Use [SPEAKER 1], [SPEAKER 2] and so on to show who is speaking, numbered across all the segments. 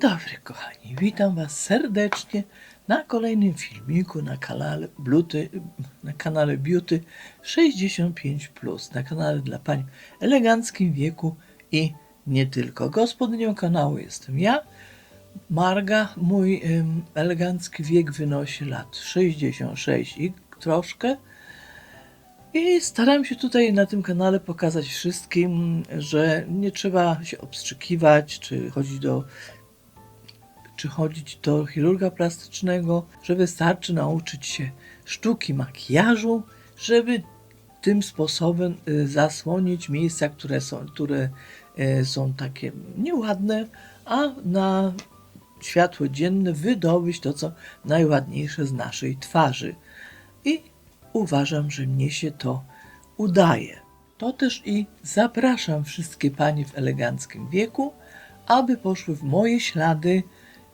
[SPEAKER 1] dobry, kochani. Witam Was serdecznie na kolejnym filmiku na kanale, Bluty, na kanale Beauty 65, na kanale dla pań w eleganckim wieku i nie tylko. Gospodynią kanału jestem ja, Marga. Mój ym, elegancki wiek wynosi lat 66 i troszkę. I staram się tutaj na tym kanale pokazać wszystkim, że nie trzeba się obstrzykiwać, czy chodzić do czy chodzić do chirurga plastycznego, że wystarczy nauczyć się sztuki makijażu, żeby tym sposobem y, zasłonić miejsca, które są, które y, są takie nieładne, a na światło dzienne wydobyć to, co najładniejsze z naszej twarzy. I uważam, że mnie się to udaje. To też i zapraszam wszystkie panie w eleganckim wieku, aby poszły w moje ślady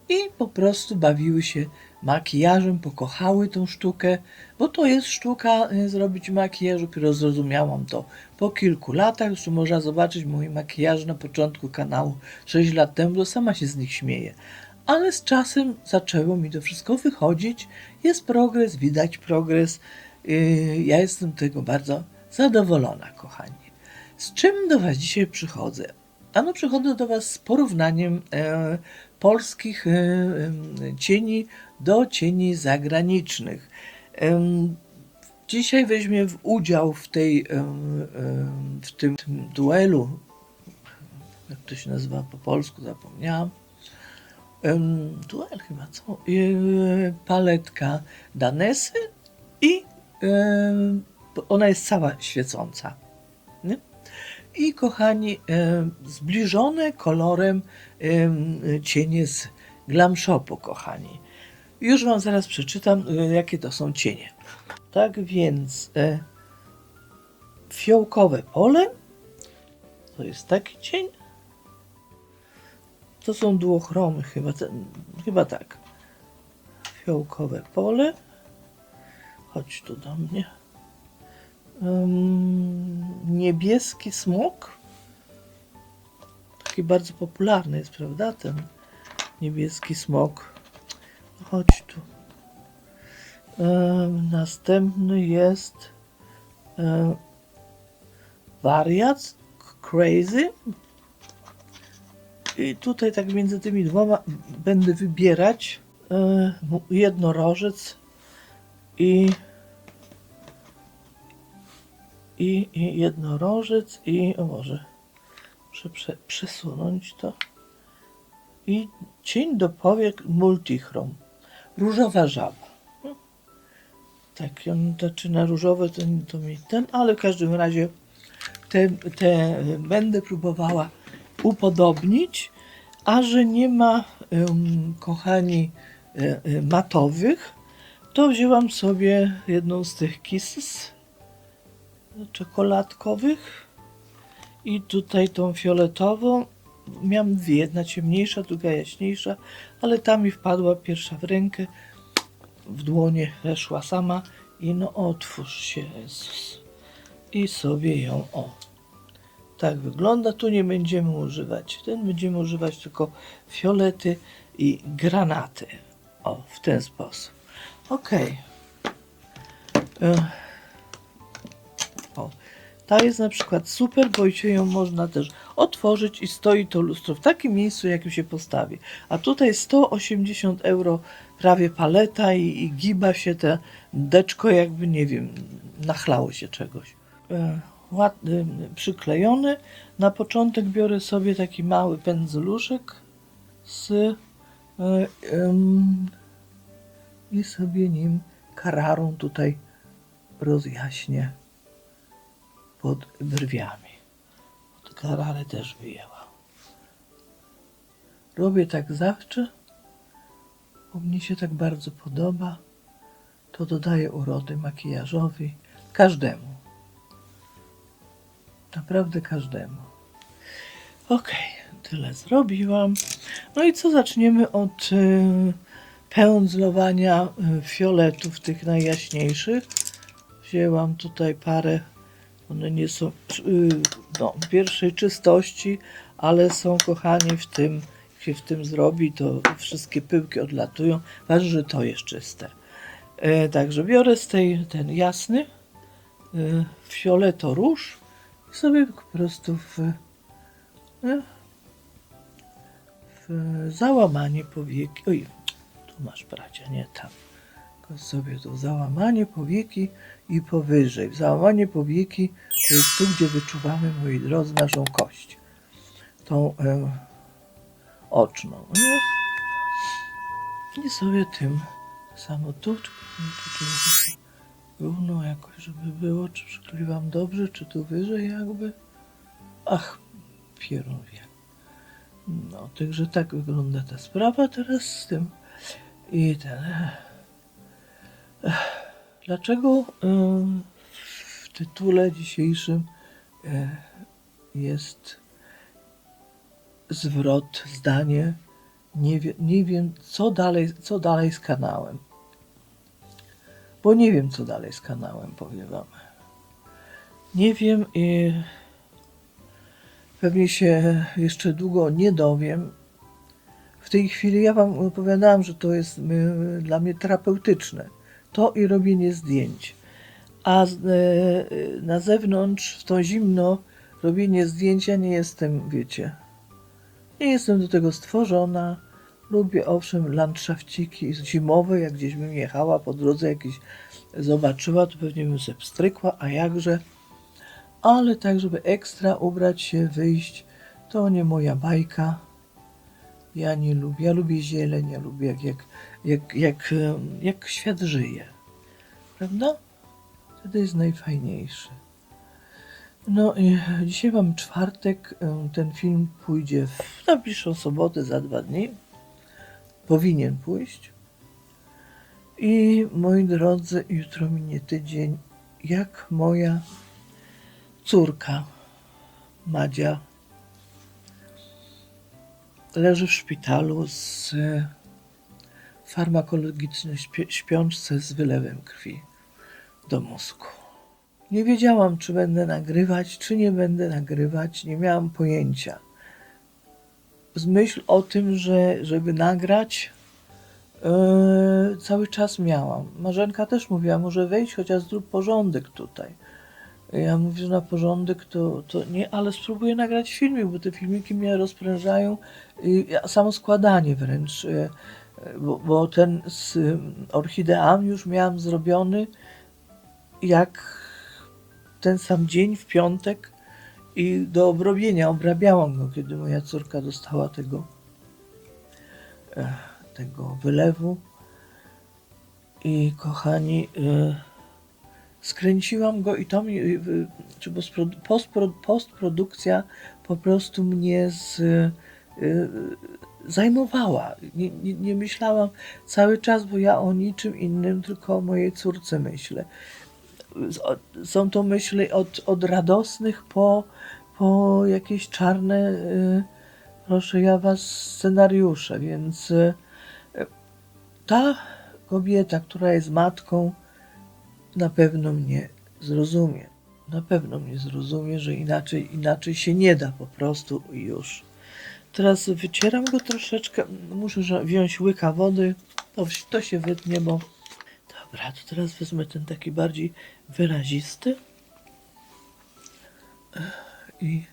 [SPEAKER 1] i po prostu bawiły się makijażem, pokochały tą sztukę, bo to jest sztuka y, zrobić makijaż, dopiero zrozumiałam to po kilku latach, zresztą można zobaczyć mój makijaż na początku kanału 6 lat temu, bo sama się z nich śmieję. Ale z czasem zaczęło mi to wszystko wychodzić, jest progres, widać progres, Yy, ja jestem tego bardzo zadowolona, kochani. Z czym do Was dzisiaj przychodzę? Ano przychodzę do Was z porównaniem e, polskich e, e, cieni do cieni zagranicznych. Dzisiaj weźmie udział w, tej, w tym, tym duelu, jak to się nazywa po polsku, zapomniałam. Duel chyba, co? E, paletka Danesy i ona jest cała świecąca. I kochani, em, zbliżone kolorem em, cienie z Glam Shopu, kochani. Już Wam zaraz przeczytam, e, jakie to są cienie. Tak więc e, fiołkowe pole to jest taki cień. To są duochromy chyba, chyba tak. Fiołkowe pole. Chodź tu do mnie. Niebieski smok. Taki bardzo popularny jest, prawda? Ten niebieski smok. Chodź tu. Następny jest wariat, crazy. I tutaj tak między tymi dwoma będę wybierać y, jednorożec i, i, i jednorożec i o może muszę prze, przesunąć to. I cień do powiek multichrom. Różowa żaba. No. tak on zaczyna różowe to, to mi ten ale w każdym razie te, te będę próbowała upodobnić a że nie ma em, kochani e, e, matowych to wzięłam sobie jedną z tych kisses czekoladkowych i tutaj tą fioletową. Miałam dwie, jedna ciemniejsza, druga jaśniejsza, ale ta mi wpadła pierwsza w rękę, w dłonie weszła sama i no otwórz się Jezus. I sobie ją o. Tak wygląda. Tu nie będziemy używać. Ten będziemy używać tylko fiolety i granaty. O, w ten sposób. Okej. E, O, ta jest na przykład super, bo się ją można też otworzyć i stoi to lustro w takim miejscu, jakim się postawi. A tutaj 180 euro prawie paleta i, i giba się te deczko jakby, nie wiem, nachlało się czegoś. E, Ładny, przyklejony. Na początek biorę sobie taki mały pędzeluszek z e, i sobie nim kararą tutaj rozjaśnię pod brwiami. Od karary też wyjęła. Robię tak zawsze, bo mnie się tak bardzo podoba. To dodaje urody makijażowi każdemu. Naprawdę każdemu. Okej, tyle zrobiłam. No i co zaczniemy od y, pędzlowania y, fioletów, tych najjaśniejszych. Wzięłam tutaj parę, one nie są y, no, pierwszej czystości, ale są kochani w tym się w tym zrobi, to wszystkie pyłki odlatują. Ważne, że to jest czyste. E, także biorę z tej ten jasny, e, fioleto róż i sobie po prostu w, e, w załamanie powieki. Oj, tu masz bracia, nie tam. Tylko sobie tu załamanie powieki i powyżej. Załamanie powieki to jest tu, gdzie wyczuwamy, moi drodzy, naszą kość. Tą e, oczną. Nie? I sobie tym samo tu, czy tu, tu, tu równo jakoś, żeby było, czy przykleiwam dobrze, czy tu wyżej jakby. Ach, pierun wie. No, także tak wygląda ta sprawa teraz z tym. I ten. Ech. Dlaczego w tytule dzisiejszym e, jest zwrot, zdanie? Nie, wie, nie wiem, co dalej, co dalej z kanałem. Bo nie wiem, co dalej z kanałem, powiem wam. Nie wiem i pewnie się jeszcze długo nie dowiem. W tej chwili ja wam opowiadałam, że to jest y, dla mnie terapeutyczne. To i robienie zdjęć. A e, na zewnątrz, w to zimno, robienie zdjęcia nie jestem, wiecie, nie jestem do tego stworzona. Lubię owszem landszafciki zimowe, jak gdzieś bym jechała po drodze jakieś zobaczyła, to pewnie bym sobie pstrykła, a jakże. Ale tak, żeby ekstra ubrać się, wyjść, to nie moja bajka. Ja nie lubię, ja lubię zieleń, ja lubię jak, jak, jak, jak, jak świat żyje. Prawda? Wtedy jest najfajniejszy. No dzisiaj mam czwartek, ten film pójdzie w najbliższą sobotę za dwa dni. Powinien pójść. I moi drodzy, jutro minie tydzień, jak moja córka Madzia leży w szpitalu z farmakologicznej śpi- śpiączce z wylewem krwi do mózgu. Nie wiedziałam, czy będę nagrywać, czy nie będę nagrywać, nie miałam pojęcia. Z myśl o tym, że żeby nagrać, Yy, cały czas miałam. Marzenka też mówiła, może wejdź, chociaż zrób porządek tutaj. Ja mówię, że na porządek to, to nie, ale spróbuję nagrać filmik, bo te filmiki mnie rozprężają, yy, a samo składanie wręcz, yy, bo, bo ten z orchideami już miałam zrobiony jak ten sam dzień w piątek i do obrobienia, obrabiałam go, kiedy moja córka dostała tego tego wylewu. I kochani, y, skręciłam go i to mi, y, czy postpro- postpro- postprodukcja po prostu mnie z, y, zajmowała. Nie, nie, nie myślałam cały czas, bo ja o niczym innym, tylko o mojej córce myślę. Są to myśli od, od radosnych po, po jakieś czarne, y, proszę ja was, scenariusze, więc y, ta kobieta, która jest matką, na pewno mnie zrozumie. Na pewno mnie zrozumie, że inaczej, inaczej się nie da po prostu i już. Teraz wycieram go troszeczkę. Muszę wziąć łyka wody. To, to się wytnie, bo... Dobra, to teraz wezmę ten taki bardziej wyrazisty. I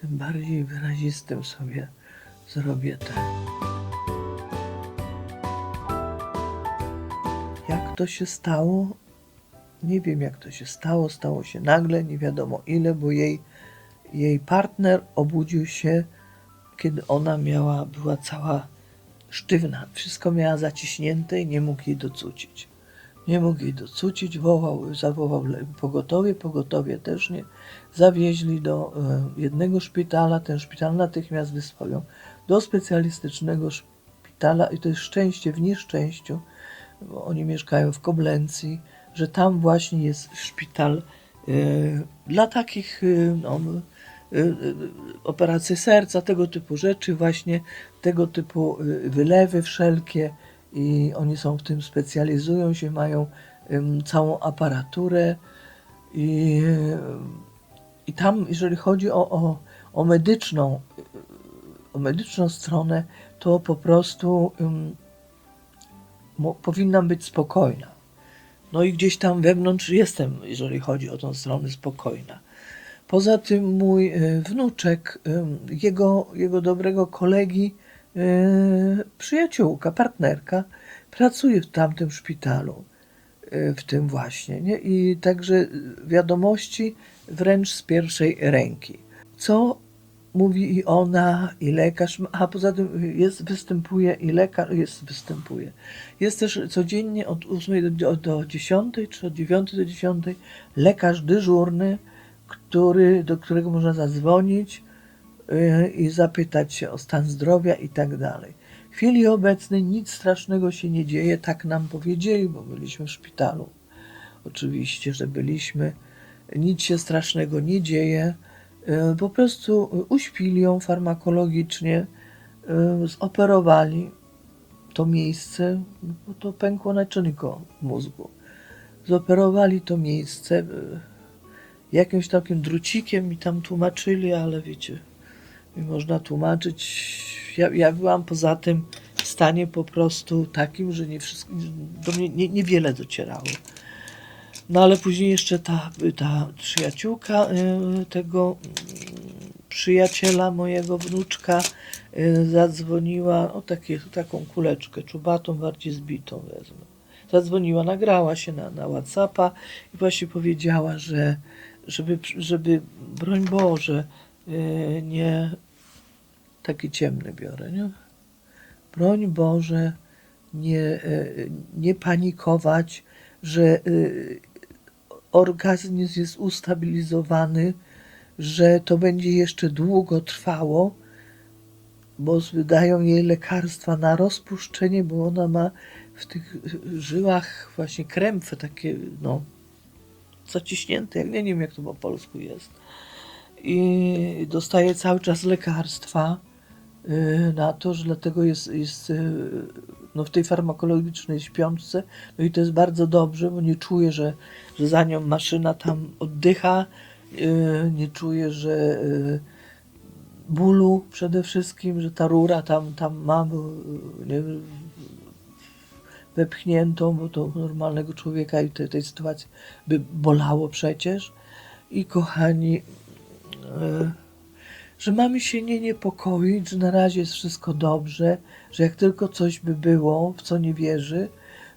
[SPEAKER 1] tym bardziej wyrazistym sobie zrobię ten. Jak to się stało? Nie wiem, jak to się stało. Stało się nagle, nie wiadomo ile, bo jej, jej partner obudził się, kiedy ona miała, była cała sztywna. Wszystko miała zaciśnięte i nie mógł jej docucić. Nie mógł jej docucić, wołał, zawołał pogotowie, pogotowie też nie. Zawieźli do e, jednego szpitala, ten szpital natychmiast wysłał ją do specjalistycznego szpitala i to jest szczęście w nieszczęściu, bo oni mieszkają w Koblencji, że tam właśnie jest szpital e, dla takich e, no, e, operacji serca, tego typu rzeczy, właśnie tego typu wylewy wszelkie i oni są w tym, specjalizują się, mają całą aparaturę i, i tam, jeżeli chodzi o, o, o medyczną medyczną stronę, to po prostu ym, mo, powinnam być spokojna. No i gdzieś tam wewnątrz jestem, jeżeli chodzi o tą stronę, spokojna. Poza tym mój e, wnuczek, ym, jego, jego dobrego kolegi, e, przyjaciółka, partnerka, pracuje w tamtym szpitalu, e, w tym właśnie. Nie? I także wiadomości wręcz z pierwszej ręki. Co mówi i ona, i lekarz, a poza tym jest, występuje i lekarz, jest, występuje. Jest też codziennie od 8 do, do 10, czy od 9 do 10 lekarz dyżurny, który, do którego można zadzwonić yy, i zapytać się o stan zdrowia i tak dalej. W chwili obecnej nic strasznego się nie dzieje, tak nam powiedzieli, bo byliśmy w szpitalu. Oczywiście, że byliśmy. Nic się strasznego nie dzieje. Yy, Po prostu uśpili ją farmakologicznie, yy, zoperowali to miejsce, bo to pękło naczynko w mózgu. Zoperowali to miejsce jakimś takim drucikiem mi tam tłumaczyli, ale wiecie, można tłumaczyć. Ja, ja byłam poza tym w stanie po prostu takim, że nie wszystko, do mnie nie, niewiele docierało. No ale później jeszcze ta, ta przyjaciółka y, tego mm, przyjaciela mojego wnuczka y, zadzwoniła, o takie, taką kuleczkę czubatą, bardziej zbitą wezmę. Zadzwoniła, nagrała się na, na Whatsappa i właśnie powiedziała, że żeby, żeby broń Boże, y, nie taki ciemny biorę, nie? Broń Boże, nie, nie panikować, że organizm jest ustabilizowany, że to będzie jeszcze długo trwało, bo dają jej lekarstwa na rozpuszczenie, bo ona ma w tych żyłach właśnie krępy takie, no, zaciśnięte, jak nie wiem jak to po polsku jest. I dostaje cały czas lekarstwa na to, że dlatego jest, jest y, no, w tej farmakologicznej śpiączce. No i to jest bardzo dobrze, bo nie czuje, że, że za nią maszyna tam oddycha, y, nie czuje, że y, bólu przede wszystkim, że ta rura tam, tam ma bo, y, nie, wepchniętą, bo to normalnego człowieka i tej, tej sytuacji by bolało przecież. I kochani, że mamy się nie niepokoić, że na razie jest wszystko dobrze, że jak tylko coś by było, w co nie wierzy,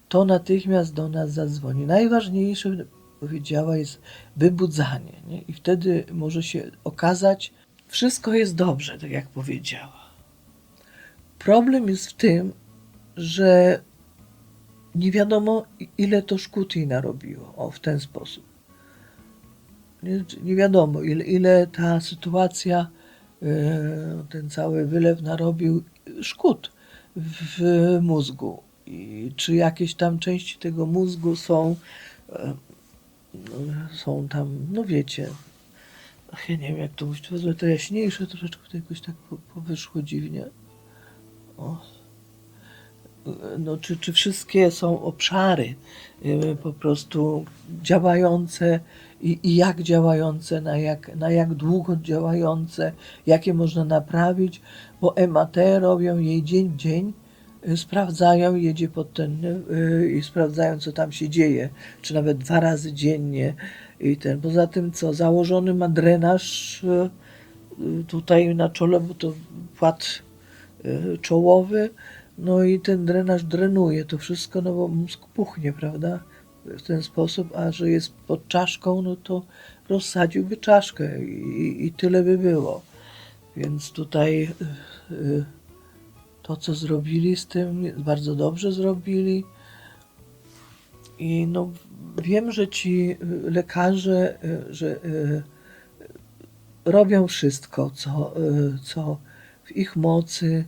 [SPEAKER 1] to natychmiast do nas zadzwoni. Najważniejsze, powiedziała, jest wybudzanie. Nie? I wtedy może się okazać, wszystko jest dobrze, tak jak powiedziała. Problem jest w tym, że nie wiadomo, ile to szkód jej narobiło. O, w ten sposób. Nie, nie wiadomo, ile, ile ta sytuacja, ten cały wylew narobił szkód w mózgu. I czy jakieś tam części tego mózgu są, e, są tam, no wiecie, ja nie wiem jak to mówić, wezmę to jaśniejsze troszeczkę, to jakoś tak po- powyszło dziwnie. O no, czy, czy wszystkie są obszary y, po prostu działające i, i jak działające, na jak, na jak długo działające, jakie można naprawić, bo MAT robią jej dzień w dzień, y, sprawdzają, jedzie pod ten y, i sprawdzają, co tam się dzieje, czy nawet dwa razy dziennie i ten. Poza tym, co założony ma drenaż y, y, tutaj na czole, bo to płat y, czołowy, no i ten drenaż drenuje to wszystko, no bo mózg puchnie, prawda? W ten sposób, a że jest pod czaszką, no to rozsadziłby czaszkę i, i tyle by było. Więc tutaj y, y, to, co zrobili z tym, bardzo dobrze zrobili. I no, wiem, że ci y, lekarze, że robią wszystko, co, co w ich mocy,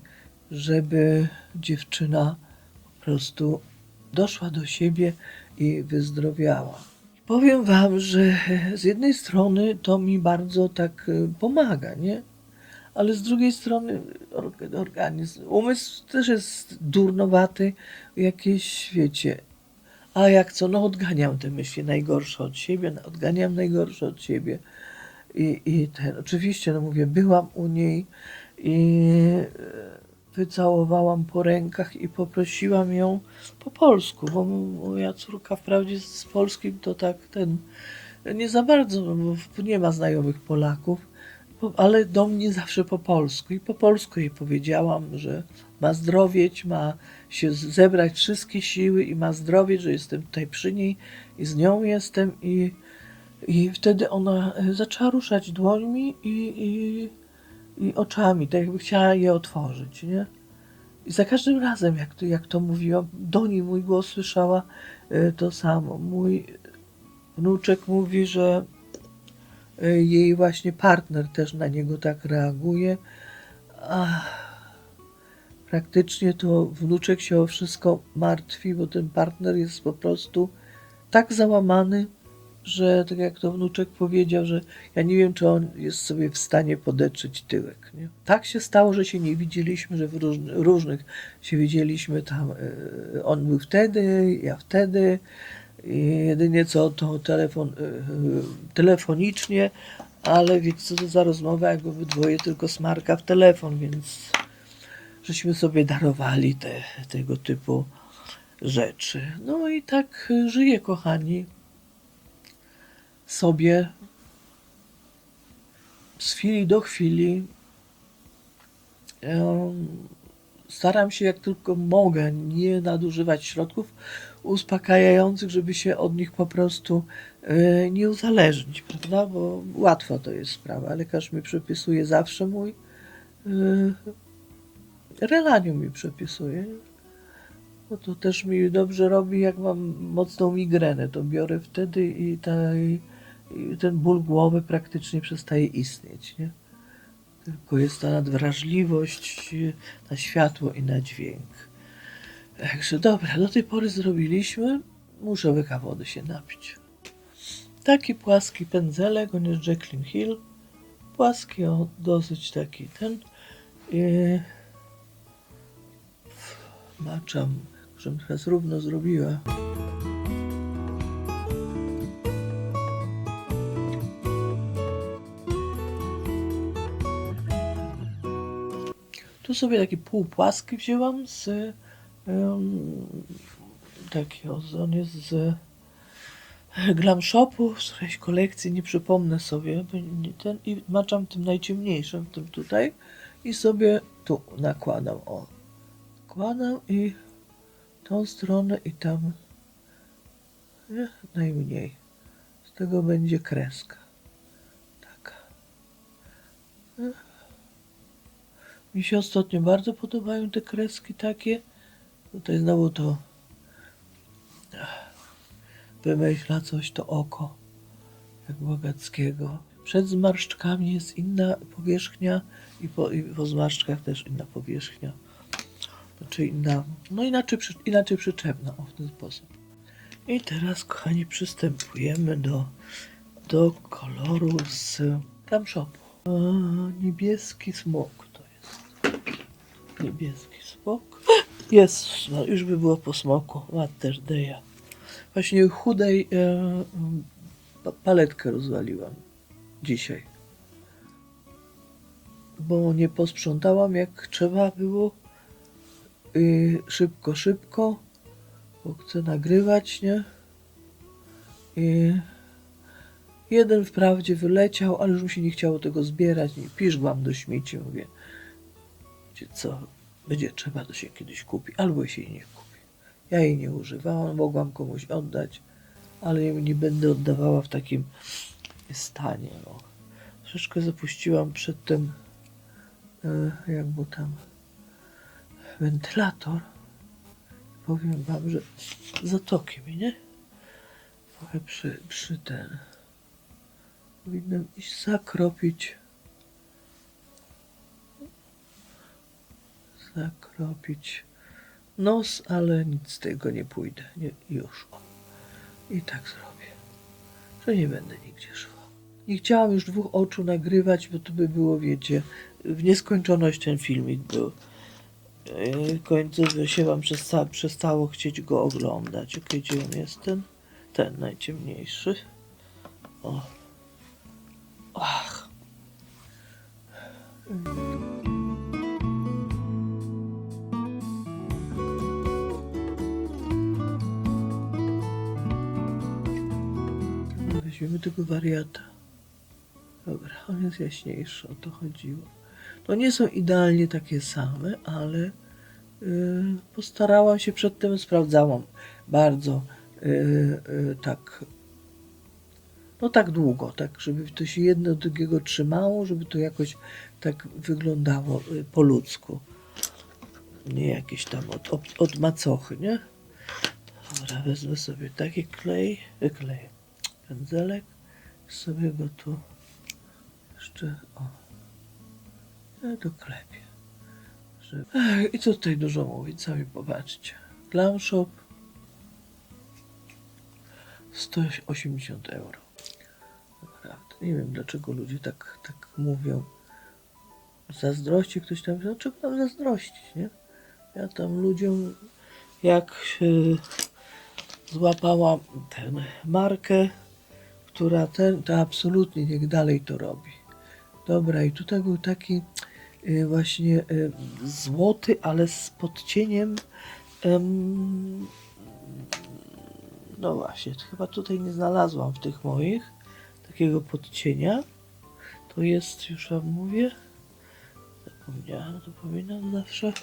[SPEAKER 1] żeby dziewczyna po prostu doszła do siebie i wyzdrowiała. Powiem Wam, że z jednej strony to mi bardzo tak y, pomaga, nie? Ale z drugiej strony org- organizm, umysł też jest durnowaty, jakieś, wiecie, a jak co, no odganiam te myśli najgorsze od siebie, no, odganiam najgorsze od siebie. I, i ten, oczywiście, no mówię, byłam u niej i e, wycałowałam po rękach i poprosiłam ją po polsku, bo moja córka wprawdzie z Polski to tak ten nie za bardzo, bo nie ma znajomych Polaków, po- ale do mnie zawsze po polsku. I po polsku jej powiedziałam, że ma zdrowieć, ma się zebrać wszystkie siły i ma zdrowieć, że jestem tutaj przy niej i z nią jestem. I, i wtedy ona e, zaczęła ruszać dłońmi i, i, i oczami, tak jakby chciała je otworzyć, nie? I za każdym razem, jak to, jak to mówiłam, do niej mój głos słyszała e, to samo. Mój wnuczek mówi, że e, jej właśnie partner też na niego tak reaguje. Ach, praktycznie to wnuczek się o wszystko martwi, bo ten partner jest po prostu tak załamany, że tak jak to wnuczek powiedział, że ja nie wiem, czy on jest sobie w stanie podetrzeć tyłek. Nie? Tak się stało, że się nie widzieliśmy, że w różny, różnych się widzieliśmy tam. e, On był wtedy, ja wtedy. I jedynie co to telefon, e, telefonicznie, ale wiecie co to za rozmowa, jak obydwoje tylko smarka w telefon, więc żeśmy sobie darowali te, tego typu rzeczy. No i tak e, żyję, kochani, sobie z chwili do chwili. Em, Staram się jak tylko mogę nie nadużywać środków uspokajających, żeby się od nich po prostu e, nie uzależnić, prawda? Bo łatwo to jest sprawa. Lekarz mi przepisuje zawsze mój. e, Relanium mi przepisuje. Bo to też mi dobrze robi, jak mam mocną migrenę. To biorę wtedy i, ta, i ten ból głowy praktycznie przestaje istnieć. Nie? Tylko jest ta nadwrażliwość na światło i na dźwięk. Także dobra, do tej pory zrobiliśmy. Muszę łyka wody się napić. Taki płaski pędzelek, on jest Jacqueline Hill. Płaski, o, dosyć taki ten. I maczam, żebym teraz równo zrobiła. Tu sobie taki półpłaski wzięłam z um, taki on jest z Glam Shopu, z którejś kolekcji, nie przypomnę sobie, ten, i maczam tym najciemniejszym, tym tutaj i sobie tu nakładam, o. Nakładam i tą stronę i tam nie, najmniej. Z tego będzie kreska. Mi się ostatnio bardzo podobają te kreski takie. Tutaj znowu to wymyśla coś to oko, jak Bogackiego. Przed zmarszczkami jest inna powierzchnia i po, i po zmarszczkach też inna powierzchnia. Znaczy inna, no inaczej, inaczej przyczepna, o w ten sposób. I teraz, kochani, przystępujemy do, do koloru z Glam Shopu. Niebieski smok. Niebieski smok. Jest, no już by było po smoku. Mater deja. Właśnie chudej e, pa- paletkę rozwaliłam dzisiaj. Bo nie posprzątałam jak trzeba było. I szybko, szybko. Bo chcę nagrywać, nie? I jeden wprawdzie wyleciał, ale już mi się nie chciało tego zbierać. I piszgłam do śmieci, mówię. Wiecie co, będzie trzeba, to się kiedyś kupi, albo się jej nie kupi. Ja jej nie używałam, mogłam komuś oddać, ale nie będę oddawała w takim stanie. No. Troszeczkę zapuściłam przedtem, e, jak był tam wentylator. Powiem wam, że zatoki mi, nie? Trochę przy, przy ten. Powinnam iść zakropić. Zakropić nos, ale nic z tego nie pójdę. Nie, już. O. I tak zrobię. Że nie będę nigdzie szła. Nie chciałam już dwóch oczu nagrywać, bo to by było, wiecie, w nieskończoność ten filmik był. Yy, W końcu się wam przesta- przestało chcieć go oglądać. Okej, gdzie on jest ten? Ten najciemniejszy. O. Ach. Weźmiemy tego wariata. Dobra, on jest jaśniejszy, o to chodziło. To nie są idealnie takie same, ale yy, postarałam się przedtem, sprawdzałam bardzo yy, yy, tak, no tak długo, tak, żeby to się jedno drugiego trzymało, żeby to jakoś tak wyglądało po ludzku. Nie jakieś tam od, od, od macochy, nie? Dobra, wezmę sobie taki klej, klej, pędzelek, sobie go tu jeszcze, o, ja doklepię. Żeby... Ech, I co tutaj dużo mówić, sami popatrzcie. Glam Shop 180 euro. Naprawdę, nie wiem dlaczego ludzie tak, tak mówią. Zazdrości ktoś tam, no czego tam zazdrościć, nie? Ja tam ludziom, jak się złapała tę markę, która ten, to absolutnie niech dalej to robi. Dobra, i tutaj był taki y, właśnie y, złoty, ale z podcieniem. em, no właśnie, chyba tutaj nie znalazłam w tych moich takiego podcienia. To jest, już wam mówię, zapomniałam, to powinnam zawsze.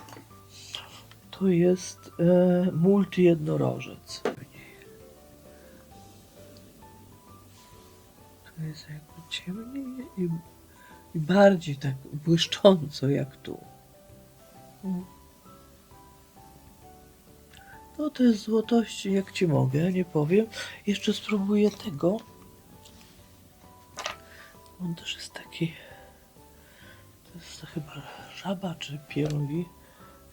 [SPEAKER 1] To jest e, multi jednorożec. To jest jakby ciemniej i, i bardziej tak błyszcząco jak tu. Mm. No to jest złotości jak ci mogę, nie powiem. Jeszcze spróbuję tego. On też jest taki. To jest chyba żaba czy.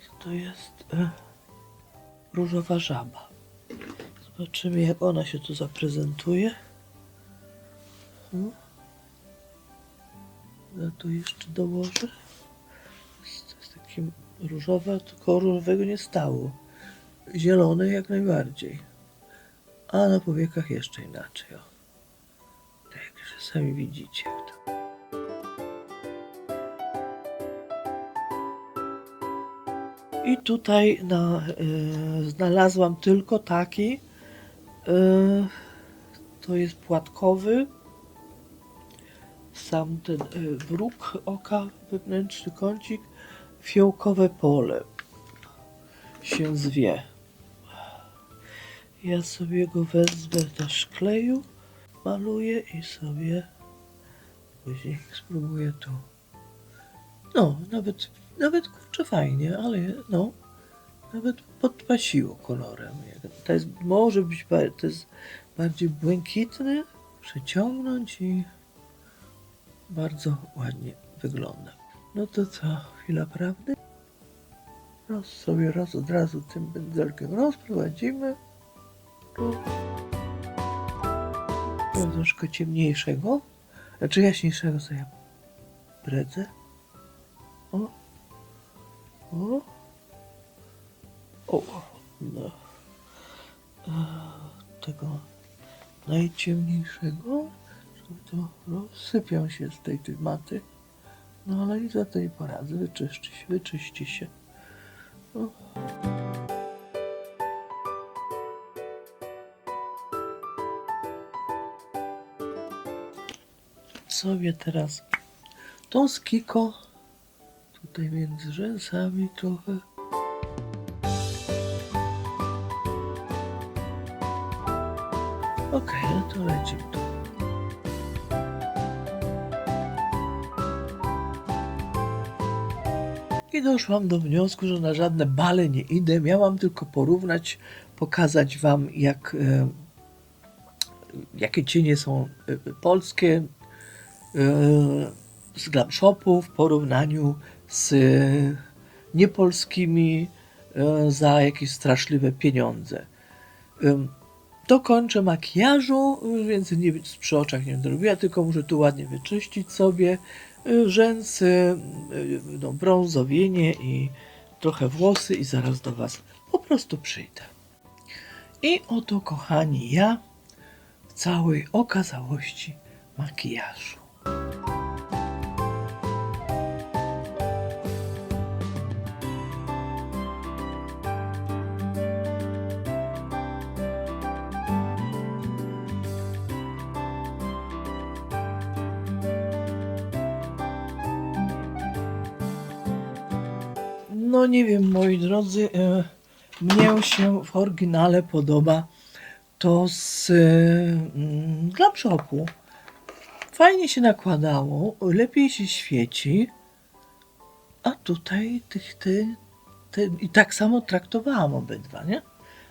[SPEAKER 1] Co to jest? E, różowa żaba. Zobaczymy jak ona się tu zaprezentuje. Hmm. Ja tu jeszcze dołożę. To jest takie różowe, tylko różowego nie stało. Zielone jak najbardziej. A na powiekach jeszcze inaczej. O. Tak jak sami widzicie. to. I tutaj na, y, znalazłam tylko taki. y, to jest płatkowy. Sam ten y, wróg oka, wewnętrzny kącik, fiołkowe pole się zwie. Ja sobie go wezmę na szkleju, maluję i sobie później spróbuję tu. No, nawet, nawet kurczę fajnie, ale no, nawet podpasiło kolorem. To jest, może być, to jest bardziej błękitny, przeciągnąć i bardzo ładnie wygląda. No to co, chwila prawdy? Roz sobie roz, od razu tym pędzelkiem rozprowadzimy. Tu. Troszkę ciemniejszego, znaczy jaśniejszego ja bredzę. O. O. O. No. E, Tego najciemniejszego, to rozsypią się z tej, tej maty. No ale i za to nie poradzę, wyczyści się, wyczyści się. O. Sobie teraz tą skiko tutaj między rzęsami trochę. Okej, no to lecimy doszłam do wniosku, że na żadne bale nie idę. Miałam tylko porównać, pokazać wam, jak, e, jakie cienie są e, polskie e, z glam shopu w porównaniu z e, niepolskimi e, za jakieś straszliwe pieniądze. Em, Dokończę makijażu, więc nie, przy oczach nie będę tylko muszę tu ładnie wyczyścić sobie rzęsy, y, no, brązowienie i trochę włosy i zaraz do Was po prostu przyjdę. I oto, kochani, ja w całej okazałości makijażu. Nie wiem, moi drodzy, e, mnie się w oryginale podoba to z e, mm, Glam Shopu. Fajnie się nakładało, lepiej się świeci, a tutaj tych, ty, ty, i tak samo traktowałam obydwa, nie?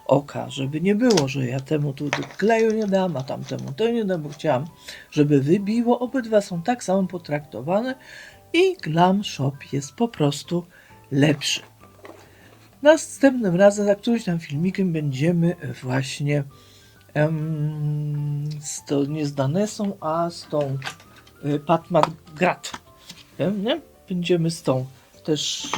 [SPEAKER 1] Oka, żeby nie było, że ja temu tu kleju nie dam, a tamtemu to nie dam, bo chciałam, żeby wybiło. Obydwa są tak samo potraktowane i Glam Shop jest po prostu lepszy. Następnym razem, za którymś tam filmikiem będziemy właśnie em, z to nie a z tą y, Patmat Grat. Nie? Będziemy z tą też,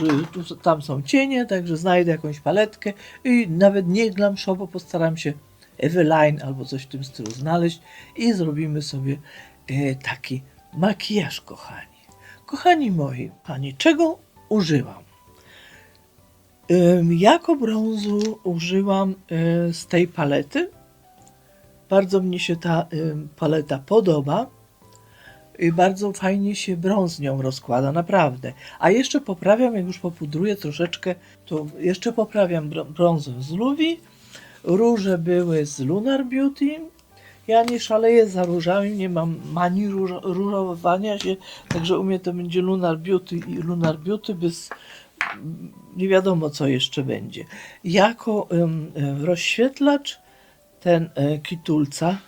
[SPEAKER 1] y, tam są cienie, także znajdę jakąś paletkę i nawet nie glam shopu, postaram się Eveline albo coś w tym stylu znaleźć i zrobimy sobie e, taki makijaż, kochani. Kochani moi, pani, czego używam? Jako brązu użyłam y, z tej palety. Bardzo mnie się ta paleta podoba. I bardzo fajnie się brąz nią rozkłada, naprawdę. A jeszcze poprawiam, jak już popudruję troszeczkę, to jeszcze poprawiam br- brązem z Luwi. Róże były z Lunar Beauty. Ja nie szaleję za różami, nie mam manii róż- różowania się, także u mnie to będzie Lunar Beauty i Lunar Beauty bez nie wiadomo co jeszcze będzie. Jako rozświetlacz ten e, kitulca,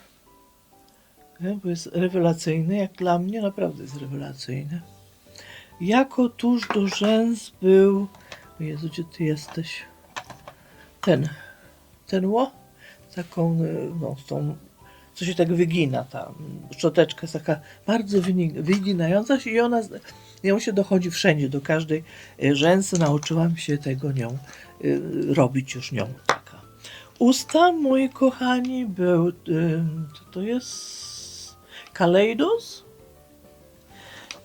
[SPEAKER 1] bo jest rewelacyjny, jak dla mnie naprawdę jest rewelacyjny. Jako tuż do rzęs był, Jezu, gdzie ty jesteś? Ten, ten ło, taką, e, no, tą, co się tak wygina, ta szczoteczka jest taka bardzo wyginająca się i ona, nią się dochodzi wszędzie, do każdej e, rzęsy. Nauczyłam się tego nią y, robić już nią. Taka. Usta, moi kochani, był, y, co to jest? Kaleidos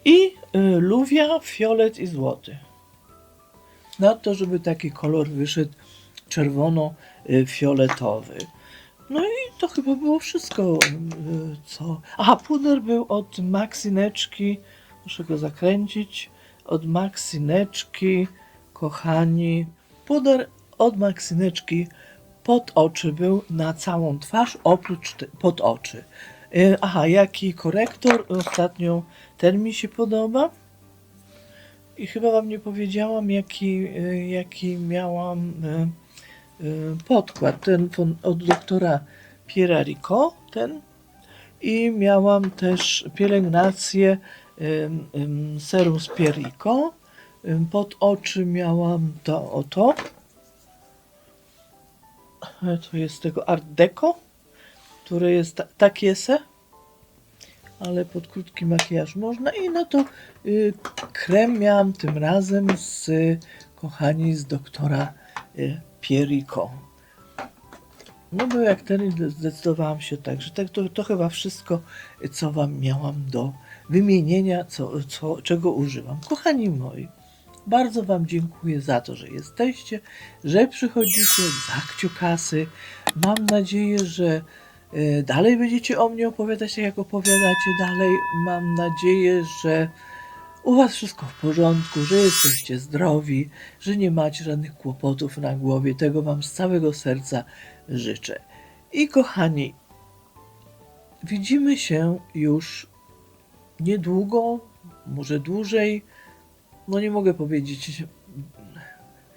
[SPEAKER 1] i luwia, fiolet i złoty. Na to, żeby taki kolor wyszedł czerwono-fioletowy. No i to chyba było wszystko, co... Aha, puder był od Maxineczki, muszę go zakręcić, od Maxineczki, kochani. Puder od Maxineczki pod oczy był na całą twarz, oprócz pod oczy. Y, Aha, jaki korektor? Ostatnio ten mi się podoba. I chyba wam nie powiedziałam, jaki, y, jaki miałam y, podkład. Ten od doktora Piera Rico, ten. I miałam też pielęgnację serum z Pierico. Ym, Pod oczy miałam to oto. E, To jest tego Art Deco, które jest ta, takie se, ale pod krótki makijaż można. I no to y, krem miałam tym razem z, kochani, z doktora y, Pierico. No bo jak ten zdecydowałam się tak, że tak, to, to chyba wszystko, co wam miałam do wymienienia, co, co, czego używam. Kochani moi, bardzo wam dziękuję za to, że jesteście, że przychodzicie za kciukasy. Mam nadzieję, że e, dalej będziecie o mnie opowiadać, tak jak opowiadacie dalej. Mam nadzieję, że u was wszystko w porządku, że jesteście zdrowi, że nie macie żadnych kłopotów na głowie. Tego wam z całego serca życzę. I kochani, widzimy się już niedługo, może dłużej. No nie mogę powiedzieć.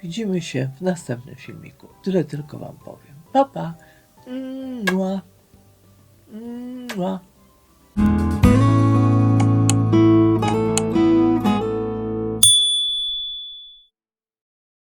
[SPEAKER 1] Widzimy się w następnym filmiku. Tyle tylko wam powiem. Pa pa. Mua. Mua.